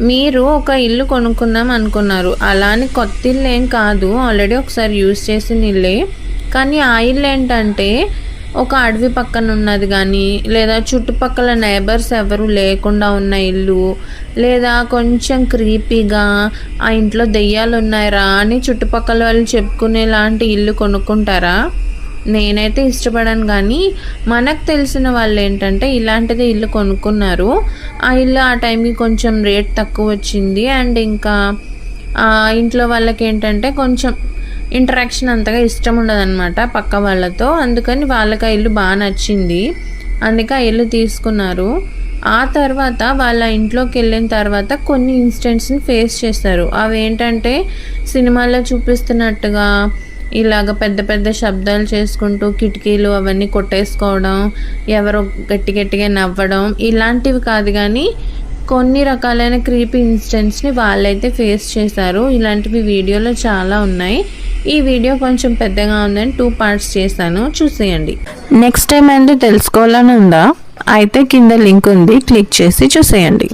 మీరు ఒక ఇల్లు కొనుక్కుందాం అనుకున్నారు. అలానే కొత్త ఇల్లు ఏం కాదు. ఆల్రెడీ ఒకసారి యూజ్ చేసిన ఇల్లే. కానీ ఆ ఇల్లు ఏంటంటే ఒక అడవి పక్కన ఉన్నది కానీ లేదా చుట్టుపక్కల నైబర్స్ ఎవరు లేకుండా ఉన్న ఇల్లు లేదా కొంచెం క్రీపీగా ఆ ఇంట్లో దెయ్యాలు ఉన్నాయరా అని చుట్టుపక్కల వాళ్ళు చెప్పుకునే లాంటి ఇల్లు కొనుక్కుంటారా? నేనైతే ఇష్టపడను కానీ మనకు తెలిసిన వాళ్ళు ఏంటంటే ఇలాంటిది ఇల్లు కొనుక్కున్నారు. ఆ ఇల్లు ఆ టైంకి కొంచెం రేట్ తక్కువ వచ్చింది. అండ్ ఇంకా ఆ ఇంట్లో వాళ్ళకి ఏంటంటే కొంచెం ఇంటరాక్షన్ అంతగా ఇష్టం ఉండదన్నమాట పక్క వాళ్ళతో. అందుకని వాళ్ళకి ఆ ఇల్లు బాగా నచ్చింది. అందుకే ఆ ఇల్లు తీసుకున్నారు. ఆ తర్వాత వాళ్ళ ఇంట్లోకి వెళ్ళిన తర్వాత కొన్ని ఇన్సిడెంట్స్ని ఫేస్ చేస్తారు. అవి ఏంటంటే సినిమాల్లో చూపిస్తున్నట్టుగా ఇలాగ పెద్ద పెద్ద శబ్దాలు చేసుకుంటూ కిటికీలు అవన్నీ కొట్టేసుకోవడం ఎవరో గట్టి గట్టిగా నవ్వడం ఇలాంటివి కాదు కానీ కొన్ని రకాలైన క్రీపీ ఇన్సిడెంట్స్ని వాళ్ళైతే ఫేస్ చేశారు. ఇలాంటివి వీడియోలో చాలా ఉన్నాయి. ఈ వీడియో కొంచెం పెద్దగా ఉందని టూ పార్ట్స్ చేశాను. చూసేయండి. నెక్స్ట్ టైం ఏంటో తెలుసుకోవాలని ఉందా? అయితే కింద లింక్ ఉంది. క్లిక్ చేసి చూసేయండి.